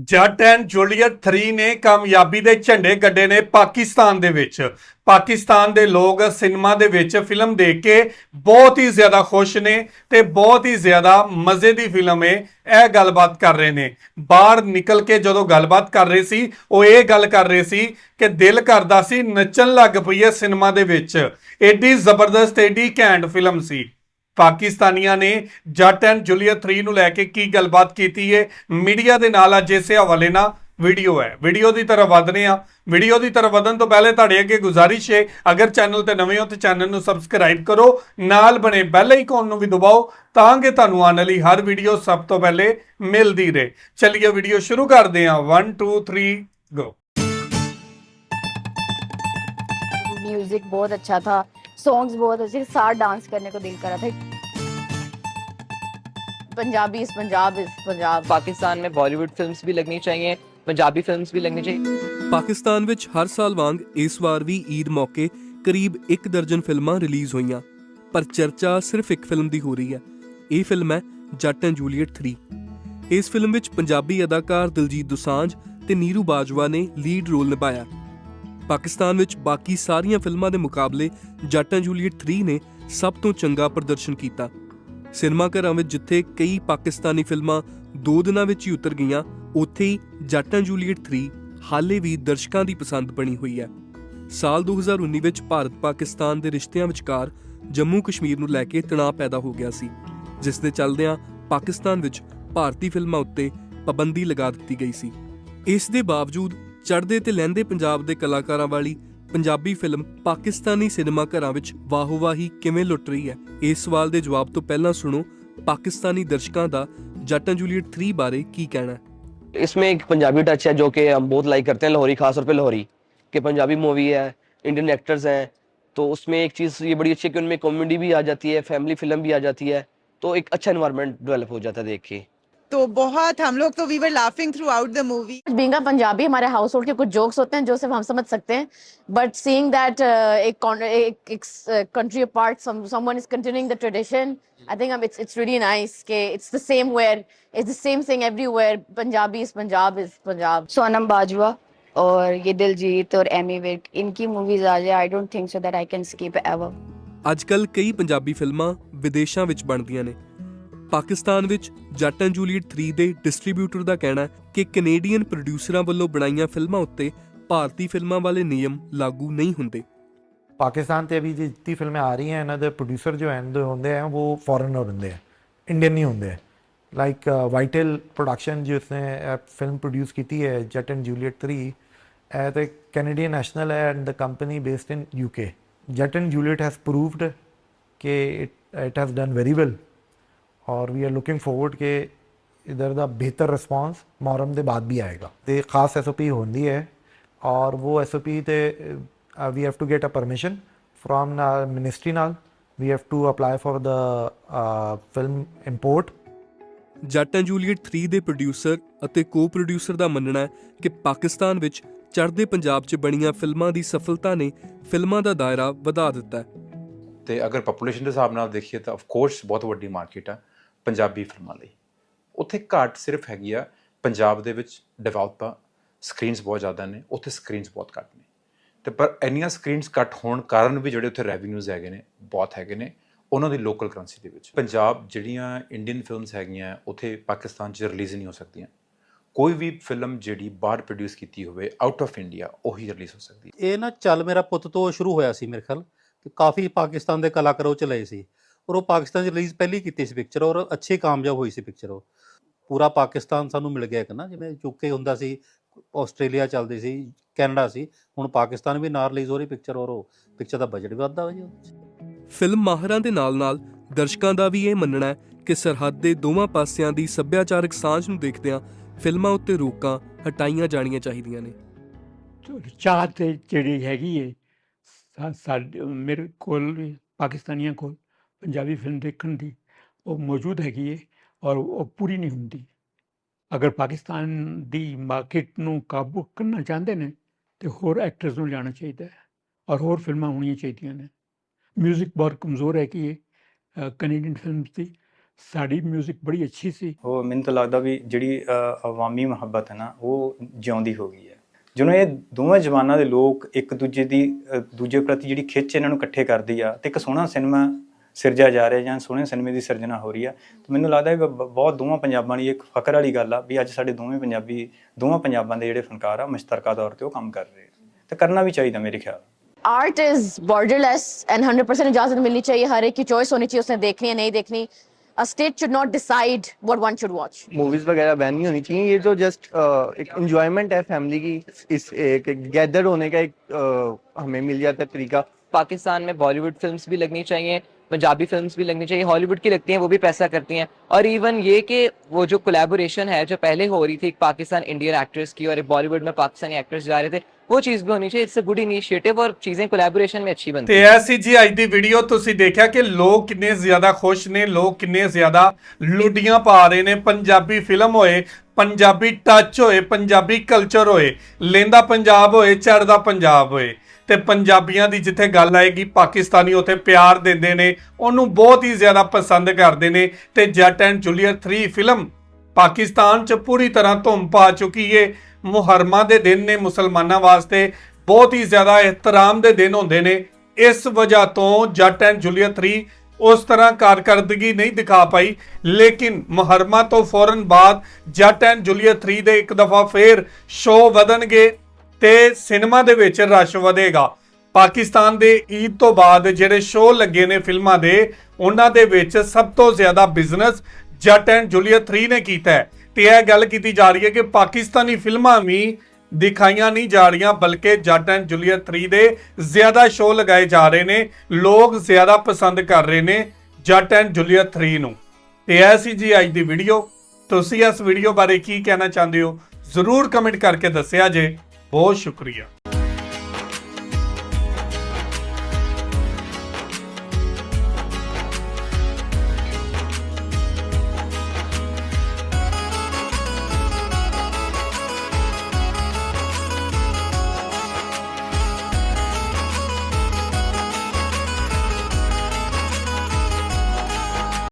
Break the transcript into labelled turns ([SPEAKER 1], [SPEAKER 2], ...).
[SPEAKER 1] ਜੱਟ and Juliet 3 ਨੇ ਕਾਮਯਾਬੀ ਦੇ ਝੰਡੇ ਗੱਡੇ ਨੇ ਪਾਕਿਸਤਾਨ ਦੇ ਵਿੱਚ। ਪਾਕਿਸਤਾਨ ਦੇ ਲੋਕ ਸਿਨੇਮਾ ਦੇ ਵਿੱਚ ਫਿਲਮ ਦੇਖ ਕੇ ਬਹੁਤ ਹੀ ਜ਼ਿਆਦਾ ਖੁਸ਼ ਨੇ ਤੇ ਬਹੁਤ ਹੀ ਜ਼ਿਆਦਾ ਮਜ਼ੇ ਦੀ ਫਿਲਮ ਹੈ ਇਹ ਗੱਲਬਾਤ ਕਰ ਰਹੇ ਨੇ। ਬਾਹਰ ਨਿਕਲ ਕੇ ਜਦੋਂ ਗੱਲਬਾਤ ਕਰ ਰਹੇ ਸੀ, ਉਹ ਇਹ ਗੱਲ ਕਰ ਰਹੇ ਸੀ ਕਿ ਦਿਲ ਕਰਦਾ ਸੀ ਨੱਚਣ ਲੱਗ ਪਈ ਹੈ ਸਿਨੇਮਾ ਦੇ ਵਿੱਚ। ਐਡੀ ਜ਼ਬਰਦਸਤ, ਏਡੀ ਘੈਂਟ ਫਿਲਮ ਸੀ। ਪਾਕਿਸਤਾਨੀਆਂ ਨੇ ਜੱਟ ਐਂਡ ਜੂਲੀਅਟ 3 ਨੂੰ ਲੈ ਕੇ ਕੀ ਗੱਲਬਾਤ ਕੀਤੀ ਹੈ ਮੀਡੀਆ ਦੇ ਨਾਲ ਅੱਜ ਇਸੇ ਹਵਾਲੇ ਨਾਲ ਵੀਡੀਓ ਹੈ ਵੀਡੀਓ ਦੀ ਤਰਫ ਵਧਨੇ ਆ ਵੀਡੀਓ ਦੀ ਤਰਫ ਵਧਣ ਤੋਂ ਪਹਿਲੇ ਤੁਹਾਡੇ ਅੱਗੇ ਗੁਜ਼ਾਰਿਸ਼ ਹੈ ਅਗਰ ਚੈਨਲ ਤੇ ਨਵੇਂ ਹੋ ਤੇ ਚੈਨਲ ਨੂੰ ਸਬਸਕ੍ਰਾਈਬ ਕਰੋ ਨਾਲ ਬਣੇ ਬੈਲ ਆਈਕਨ ਨੂੰ ਵੀ ਦਬਾਓ ਤਾਂ ਕਿ ਤੁਹਾਨੂੰ ਆਉਣ ਵਾਲੀ ਹਰ ਵੀਡੀਓ ਸਭ ਤੋਂ ਪਹਿਲੇ ਮਿਲਦੀ ਰਹੇ ਚਲਿਏ ਵੀਡੀਓ ਸ਼ੁਰੂ ਕਰਦੇ ਹਾਂ 1 2 3 ਗੋ
[SPEAKER 2] म्यूजिक बहुत अच्छा था सॉन्ग्स बहुत अच्छे साथ डांस करने को दिल करा था पंजाबी इस पंजाब इस पंजाब
[SPEAKER 3] पाकिस्तान में बॉलीवुड फिल्म्स भी लगनी चाहिए पंजाबी फिल्म्स भी लगनी चाहिए
[SPEAKER 4] ਪਾਕਿਸਤਾਨ ਵਿੱਚ ਹਰ ਸਾਲ ਵਾਂਗ ਇਸ ਵਾਰ ਵੀ ਈਦ ਮੌਕੇ ਕਰੀਬ 1 ਦਰਜਨ ਫਿਲਮਾਂ ਰਿਲੀਜ਼ ਹੋਈਆਂ ਪਰ ਚਰਚਾ ਸਿਰਫ ਇੱਕ ਫਿਲਮ ਦੀ ਹੋ ਰਹੀ ਹੈ ਇਹ ਫਿਲਮ ਹੈ ਜੱਟ ਐਂਡ ਜੂਲੀਅਟ 3 ਇਸ ਫਿਲਮ ਵਿੱਚ ਪੰਜਾਬੀ ਅਦਾਕਾਰ ਦਿਲਜੀਤ ਦੋਸਾਂਝ ਤੇ ਨੀਰੂ ਬਾਜਵਾ ਨੇ ਲੀਡ ਰੋਲ ਨਿਭਾਇਆ ਪਾਕਿਸਤਾਨ ਵਿੱਚ ਬਾਕੀ ਸਾਰੀਆਂ ਫਿਲਮਾਂ ਦੇ ਮੁਕਾਬਲੇ ਜੱਟ ਐਂਡ ਜੂਲੀਅਟ 3 ਨੇ ਸਭ ਤੋਂ ਚੰਗਾ ਪ੍ਰਦਰਸ਼ਨ ਕੀਤਾ। ਸਿਨੇਮਾ ਘਰਾਂ ਵਿੱਚ ਜਿੱਥੇ ਕਈ ਪਾਕਿਸਤਾਨੀ ਫਿਲਮਾਂ ਦੋ ਦਿਨਾਂ ਵਿੱਚ ਹੀ ਉਤਰ ਗਈਆਂ, ਉੱਥੇ ਹੀ ਜੱਟ ਐਂਡ ਜੂਲੀਅਟ 3 ਹਾਲੇ ਵੀ ਦਰਸ਼ਕਾਂ ਦੀ ਪਸੰਦ ਬਣੀ ਹੋਈ ਹੈ। ਸਾਲ 2019 ਵਿੱਚ ਭਾਰਤ ਪਾਕਿਸਤਾਨ ਦੇ ਰਿਸ਼ਤਿਆਂ ਵਿਚਕਾਰ ਜੰਮੂ ਕਸ਼ਮੀਰ ਨੂੰ ਲੈ ਕੇ ਤਣਾਅ ਪੈਦਾ ਹੋ ਗਿਆ ਸੀ, ਜਿਸ ਦੇ ਚੱਲਦਿਆਂ ਪਾਕਿਸਤਾਨ ਵਿੱਚ ਭਾਰਤੀ ਫਿਲਮਾਂ ਉੱਤੇ ਪਾਬੰਦੀ ਲਗਾ ਦਿੱਤੀ ਗਈ ਸੀ। ਇਸ ਦੇ ਬਾਵਜੂਦ ਚੜ੍ਹਦੇ ਤੇ ਲਹਿੰਦੇ ਪੰਜਾਬ ਦੇ ਕਲਾਕਾਰਾਂ ਵਾਲੀ ਪੰਜਾਬੀ ਫਿਲਮ ਪਾਕਿਸਤਾਨੀ ਸਿਨੇਮਾ ਘਰਾਂ ਵਿੱਚ ਵਾਹੋਵਾਹੀ ਕਿਵੇਂ ਲੁੱਟ ਰਹੀ ਹੈ ਇਸ ਸਵਾਲ ਦੇ ਜਵਾਬ ਤੋਂ ਪਹਿਲਾਂ ਸੁਣੋ ਪਾਕਿਸਤਾਨੀ ਦਰਸ਼ਕਾਂ ਦਾ ਜੱਟ ਐਂਡ ਜੂਲੀਅਟ 3 ਬਾਰੇ ਕੀ ਕਹਿਣਾ ਹੈ
[SPEAKER 3] इसमें एक पंजाबी टच है जो कि हम बहुत लाइक करते हैं लाहौरी खास तौर पे लाहौरी कि पंजाबी मूवी है इंडियन एक्टर्स हैं तो उसमें एक चीज़ ये बड़ी अच्छी है कि उनमें कॉमेडी भी आ जाती है फैमिली फिल्म भी आ जाती है तो एक अच्छा इन्वायरमेंट डेवलप हो जाता है देख के
[SPEAKER 5] तो बहुत हम लोग तो we were laughing throughout the movie
[SPEAKER 2] being a Punjabi हमारे हाउस होल्ड के कुछ जोक्स होते हैं जो सिर्फ हम समझ सकते हैं बट सीइंग दैट एक con- एक country apart someone is continuing the tradition I think it's it's really nice के it's the same where it's the same thing everywhere Punjabi is Punjab is Punjab
[SPEAKER 6] Sonam Bajwa और ये दिलजीत और एमी विर्क इनकी मूवीज आ जाए I don't think so that I can skip ever
[SPEAKER 4] ਅੱਜਕੱਲ ਕਈ ਪੰਜਾਬੀ ਫਿਲਮਾਂ ਵਿਦੇਸ਼ਾਂ ਵਿੱਚ ਬਣਦੀਆਂ ਨੇ ਪਾਕਿਸਤਾਨ ਵਿੱਚ ਜੱਟ ਐਂਡ ਜੂਲੀਅਟ 3 ਦੇ ਡਿਸਟ੍ਰੀਬਿਊਟਰ ਦਾ ਕਹਿਣਾ ਹੈ ਕਿ ਕੈਨੇਡੀਅਨ ਪ੍ਰੋਡਿਊਸਰਾਂ ਵੱਲੋਂ ਬਣਾਈਆਂ ਫਿਲਮਾਂ ਉੱਤੇ ਭਾਰਤੀ ਫਿਲਮਾਂ ਵਾਲੇ ਨਿਯਮ ਲਾਗੂ ਨਹੀਂ ਹੁੰਦੇ
[SPEAKER 7] पाकिस्तान से अभी जितनी फिल्में आ रही हैं ना द प्रोड्यूसर जो हैं जो होंगे हैं वो फॉरेनर होंगे हैं इंडियन नहीं होंगे लाइक वाइटल प्रोडक्शन जिसने फिल्म प्रोड्यूस की है Jatt and Juliet three as a Canadian national है and the company based in UK Jatt and Juliet has proved कि it it has done very well ਔਰ we are looking forward ਕਿ ਇਧਰ ਦਾ ਬਿਹਤਰ response ਮੌਰਮ ਦੇ ਬਾਅਦ ਵੀ ਆਏਗਾ। ਤੇ ਖਾਸ ਐਸਓਪੀ ਹੁੰਦੀ ਹੈ ਔਰ ਉਹ ਐਸਓਪੀ ਤੇ we have to get a permission from ministry ਨਾਲ। We have to apply for the uh, film import
[SPEAKER 4] Jatt and Juliet 3 ਦੇ ਪ੍ਰੋਡਿਊਸਰ ਅਤੇ ਕੋ-ਪ੍ਰੋਡਿਊਸਰ ਦਾ ਮੰਨਣਾ ਹੈ ਕਿ ਪਾਕਿਸਤਾਨ ਵਿੱਚ ਚੜ੍ਹਦੇ ਪੰਜਾਬ 'ਚ ਬਣੀਆਂ ਫਿਲਮਾਂ ਦੀ ਸਫਲਤਾ ਨੇ ਫਿਲਮਾਂ ਦਾ ਦਾਇਰਾ ਵਧਾ ਦਿੱਤਾ ਹੈ।
[SPEAKER 8] ਤੇ ਅਗਰ ਪੋਪੂਲੇਸ਼ਨ ਦੇ ਹਿਸਾਬ ਨਾਲ ਦੇਖੀਏ ਤਾਂ ਆਫ ਕੋਰਸ ਬਹੁਤ ਵੱਡੀ ਮਾਰਕੀਟ ਹੈ ਪੰਜਾਬੀ ਫਿਲਮਾਂ ਲਈ। ਉੱਥੇ ਘਾਟ ਸਿਰਫ ਹੈਗੀ ਆ, ਪੰਜਾਬ ਦੇ ਵਿੱਚ ਡਿਵੈਲਪ ਆ ਸਕਰੀਨਸ ਬਹੁਤ ਜ਼ਿਆਦਾ ਨੇ, ਉੱਥੇ ਸਕਰੀਨਸ ਬਹੁਤ ਘੱਟ ਨੇ। ਤੇ ਪਰ ਇੰਨੀਆਂ ਸਕਰੀਨਸ ਘੱਟ ਹੋਣ ਕਾਰਨ ਵੀ ਜਿਹੜੇ ਉੱਥੇ ਰੈਵਨਿਊਜ਼ ਹੈਗੇ ਨੇ, ਬਹੁਤ ਹੈਗੇ ਨੇ, ਉਹਨਾਂ ਦੀ ਲੋਕਲ ਕਰੰਸੀ ਦੇ ਵਿੱਚ। ਪੰਜਾਬ ਜਿਹੜੀਆਂ ਇੰਡੀਅਨ ਫਿਲਮਸ ਹੈਗੀਆਂ, ਉੱਥੇ ਪਾਕਿਸਤਾਨ 'ਚ ਰਿਲੀਜ਼ ਨਹੀਂ ਹੋ ਸਕਦੀਆਂ। ਕੋਈ ਵੀ ਫਿਲਮ ਜਿਹੜੀ ਬਾਹਰ ਪ੍ਰੋਡਿਊਸ ਕੀਤੀ ਹੋਵੇ ਆਊਟ ਆਫ ਇੰਡੀਆ ਉਹੀ ਰਿਲੀਜ਼ ਹੋ ਸਕਦੀ ਹੈ।
[SPEAKER 9] ਇਹ ਨਾ ਚੱਲ ਮੇਰਾ ਪੁੱਤ ਤੋਂ ਸ਼ੁਰੂ ਹੋਇਆ ਸੀ ਮੇਰੇ ਖਿਆਲ ਕਿ ਕਾਫੀ ਪਾਕਿਸਤਾਨ ਦੇ ਕਲਾਕਾਰ ਉਹ ਚਲੇ ਸੀ। ਔਰ ਉਹ ਪਾਕਿਸਤਾਨ 'ਚ ਰਿਲੀਜ਼ ਪਹਿਲੀ ਕੀਤੀ ਸੀ ਪਿਕਚਰ ਔਰ ਅੱਛੀ ਕਾਮਯਾਬ ਹੋਈ ਸੀ ਪਿਕਚਰ ਉਹ। ਪੂਰਾ ਪਾਕਿਸਤਾਨ ਸਾਨੂੰ ਮਿਲ ਗਿਆ ਇੱਕ ਨਾ ਜਿਵੇਂ ਯੂਕੇ ਹੁੰਦਾ ਸੀ ਆਸਟ੍ਰੇਲੀਆ ਚੱਲਦੀ ਸੀ ਕੈਨੇਡਾ ਸੀ ਹੁਣ ਪਾਕਿਸਤਾਨ ਵੀ ਨਾਲ ਰਿਲੀਜ਼ ਹੋ ਰਹੀ ਪਿਕਚਰ ਔਰ ਉਹ ਪਿਕਚਰ ਦਾ ਬਜਟ ਵੀ ਵੱਧਦਾ ਵਾ ਜੀ
[SPEAKER 4] ਫਿਲਮ ਮਾਹਰਾਂ ਦੇ ਨਾਲ-ਨਾਲ ਦਰਸ਼ਕਾਂ ਦਾ ਵੀ ਇਹ ਮੰਨਣਾ ਹੈ ਕਿ ਸਰਹੱਦ ਦੇ ਦੋਵਾਂ ਪਾਸਿਆਂ ਦੀ ਸੱਭਿਆਚਾਰਕ ਸਾਂਝ ਨੂੰ ਦੇਖਦਿਆਂ ਫਿਲਮਾਂ ਉੱਤੇ ਰੋਕਾਂ ਹਟਾਈਆਂ ਜਾਣੀਆਂ ਚਾਹੀਦੀਆਂ ਨੇ।
[SPEAKER 10] ਚਾਹ ਤੇ ਜਿਹੜੀ ਹੈਗੀ ਏ ਸਾਡੇ ਮੇਰੇ ਕੋਲ ਪਾਕਿਸਤਾਨੀਆਂ ਕੋਲ ਪੰਜਾਬੀ ਫਿਲਮ ਦੇਖਣ ਦੀ ਉਹ ਮੌਜੂਦ ਹੈਗੀ ਏ ਔਰ ਉਹ ਪੂਰੀ ਨਹੀਂ ਹੁੰਦੀ। ਅਗਰ ਪਾਕਿਸਤਾਨ ਦੀ ਮਾਰਕੀਟ ਨੂੰ ਕਾਬੂ ਕਰਨਾ ਚਾਹੁੰਦੇ ਨੇ ਤੇ ਹੋਰ ਐਕਟਰਸ ਨੂੰ ਲਿਆਉਣਾ ਚਾਹੀਦਾ ਹੈ ਔਰ ਹੋਰ ਫਿਲਮਾਂ ਹੋਣੀਆਂ ਚਾਹੀਦੀਆਂ ਨੇ। ਮਿਊਜ਼ਿਕ ਬਹੁਤ ਕਮਜ਼ੋਰ ਹੈ ਕਿ ਇਹ ਕੈਨੇਡੀਅਨ ਫਿਲਮਸ ਦੀ ਸਾਡੀ 뮤직 ਬੜੀ ਅੱਛੀ ਸੀ।
[SPEAKER 11] ਉਹ ਮੈਨੂੰ ਤਾਂ ਲੱਗਦਾ ਵੀ ਜਿਹੜੀ ਅ, ਅਵਾਮੀ ਮੁਹੱਬਤ ਹੈ ਨਾ ਉਹ ਜਿਉਂਦੀ ਹੋ ਗਈ ਹੈ। ਜਦੋਂ ਇਹ ਦੋਵੇਂ ਜਵਾਨਾਂ ਦੇ ਲੋਕ ਇੱਕ ਦੂਜੇ ਦੀ ਦੂਜੇ ਪ੍ਰਤੀ ਜਿਹੜੀ ਖਿੱਚ ਇਹਨਾਂ ਨੂੰ ਇਕੱਠੇ ਕਰਦੀ ਆ ਤੇ ਇੱਕ ਸੋਹਣਾ ਸਿਨੇਮਾ ਸਿਰਜਿਆ ਜਾ ਰਿਹਾ ਜਾਂ ਸੋਹਣੇ ਸਿਨੇਮੇ ਦੀ ਸਿਰਜਣਾ ਹੋ ਰਹੀ ਆ ਤੇ ਮੈਨੂੰ ਲੱਗਦਾ ਵੀ ਬ- ਬਹੁਤ ਦੋਵਾਂ ਪੰਜਾਬਾਂ ਲਈ ਇੱਕ ਫਖਰ ਵਾਲੀ ਗੱਲ ਆ ਵੀ ਅੱਜ ਸਾਡੇ ਦੋਵੇਂ ਪੰਜਾਬੀ ਦੋਵਾਂ ਪੰਜਾਬਾਂ ਦੇ ਜਿਹੜੇ ਫਨਕਾਰ ਆ ਮੁਸ਼ਤਰਕਾ ਤੌਰ ਤੇ ਉਹ ਕੰਮ ਕਰ ਰਹੇ ਆ ਤੇ ਕਰਨਾ ਵੀ ਚਾਹੀਦਾ ਮੇਰੇ ਖਿਆਲ
[SPEAKER 2] आर्ट इज बॉर्डरलेस एंड 100% इजाजत मिलनी चाहिए हर एक की चॉइस होनी चाहिए उसने देखनी है नहीं देखनी a state should not decide what one should watch
[SPEAKER 3] movies वगैरह बैन नहीं होनी चाहिए ये तो जस्ट एक इंजॉयमेंट है फैमिली की इस एक गैदर होने का एक uh, हमें मिल जाता है तरीका
[SPEAKER 12] पाकिस्तान में बॉलीवुड फिल्म्स भी लगनी चाहिए पंजाबी फिल्म्स भी लगनी चाहिए हॉलीवुड की लगती हैं वो भी पैसा करती हैं और इवन ये कि वो जो कोलैबोरेशन है जो पहले हो रही थी एक पाकिस्तान इंडियन एक्ट्रेस की और एक बॉलीवुड में पाकिस्तानी एक्टर्स जा रहे थे वो चीज़ भी होनी चाहिए इट्स अ गुड इनिशिएटिव और चीज़ें कोलैबोरेशन में अच्छी बनती
[SPEAKER 1] ਤੇ
[SPEAKER 12] हैं
[SPEAKER 1] ਐਸੀ ਜੀ ਅੱਜ ਦੀ ਵੀਡੀਓ ਤੁਸੀਂ ਦੇਖਿਆ ਕਿ ਲੋਕ ਕਿੰਨੇ ਜ਼ਿਆਦਾ ਖੁਸ਼ ਨੇ ਲੋਕ ਕਿੰਨੇ ਜ਼ਿਆਦਾ ਲੁੱਡੀਆਂ ਪਾ ਰਹੇ ਨੇ ਪੰਜਾਬੀ ਫਿਲਮ ਹੋਏ ਪੰਜਾਬੀ ਟੱਚ ਹੋਏ, ਪੰਜਾਬੀ ਕਲਚਰ ਹੋਏ, ਲੈਂਦਾ ਪੰਜਾਬ ਹੋਏ ਚੜਦਾ ਪੰਜਾਬ ਹੋਏ। ਤੇ ਪੰਜਾਬੀਆਂ ਦੀ ਜਿੱਥੇ ਗੱਲ ਆਏਗੀ, ਪਾਕਿਸਤਾਨੀ ਉੱਥੇ ਪਿਆਰ ਦਿੰਦੇ ਨੇ, ਉਹਨੂੰ ਬਹੁਤ ਹੀ ਜ਼ਿਆਦਾ ਪਸੰਦ ਕਰਦੇ ਨੇ। ਤੇ ਜੱਟ ਐਂਡ ਜੂਲੀਅਟ 3 ਫਿਲਮ ਪਾਕਿਸਤਾਨ 'ਚ ਪੂਰੀ ਤਰ੍ਹਾਂ ਧੁੰਮ ਪਾ ਚੁੱਕੀ ਏ। ਮੁਹਰਮਾਂ ਦੇ ਦਿਨ ਨੇ ਮੁਸਲਮਾਨਾਂ ਵਾਸਤੇ, ਬਹੁਤ ਹੀ ਜ਼ਿਆਦਾ ਇਹਤਰਾਮ ਦੇ ਦਿਨ ਹੁੰਦੇ ਨੇ। ਇਸ ਵਜ੍ਹਾ ਤੋਂ ਜੱਟ ਐਂਡ ਜੂਲੀਅਟ 3 ਉਸ ਤਰ੍ਹਾਂ ਕਾਰਕਰਦਗੀ ਨਹੀਂ ਦਿਖਾ ਪਾਈ, ਲੇਕਿਨ ਮੁਹਰਮਾਂ ਤੋਂ ਫੌਰਨ ਬਾਅਦ ਜੱਟ ਐਂਡ ਜੂਲੀਅਟ 3 ਦੇ ਇੱਕ ਦਫਾ ਫੇਰ ਸ਼ੋਅ ਵਧਣਗੇ ਤੇ ਸਿਨੇਮਾ ਦੇ ਵਿੱਚ ਰਸ਼ ਵਧੇਗਾ। ਪਾਕਿਸਤਾਨ ਦੇ ਈਦ ਤੋਂ ਬਾਅਦ ਜਿਹੜੇ ਸ਼ੋਅ ਲੱਗੇ ਨੇ ਫਿਲਮਾਂ ਦੇ, ਉਹਨਾਂ ਦੇ ਵਿੱਚ ਸਭ ਤੋਂ ਜ਼ਿਆਦਾ ਬਿਜ਼ਨਸ ਜੱਟ ਐਂਡ ਜੂਲੀਅਟ 3 ਨੇ ਕੀਤਾ ਹੈ। ਤੇ ਇਹ ਗੱਲ ਕੀਤੀ ਜਾ ਰਹੀ ਹੈ ਕਿ ਪਾਕਿਸਤਾਨੀ ਫਿਲਮਾਂ ਵੀ ਦਿਖਾਈਆਂ ਨਹੀਂ ਜਾ ਰਹੀਆਂ, ਬਲਕਿ ਜੱਟ ਐਂਡ ਜੂਲੀਅਟ 3 ਦੇ ਜ਼ਿਆਦਾ ਸ਼ੋਅ ਲਗਾਏ ਜਾ ਰਹੇ ਨੇ, ਲੋਕ ਜ਼ਿਆਦਾ ਪਸੰਦ ਕਰ ਰਹੇ ਨੇ ਜੱਟ ਐਂਡ ਜੂਲੀਅਟ 3 ਨੂੰ। ਤੇ ਇਹ ਸੀ ਜੀ ਅੱਜ ਦੀ ਵੀਡੀਓ। ਤੁਸੀਂ ਇਸ ਵੀਡੀਓ ਬਾਰੇ ਕੀ ਕਹਿਣਾ ਚਾਹੁੰਦੇ ਹੋ? ਜ਼ਰੂਰ ਕਮੈਂਟ ਕਰਕੇ ਦੱਸਿਆ ਜੇ। ਬਹੁਤ ਸ਼ੁਕਰੀਆ।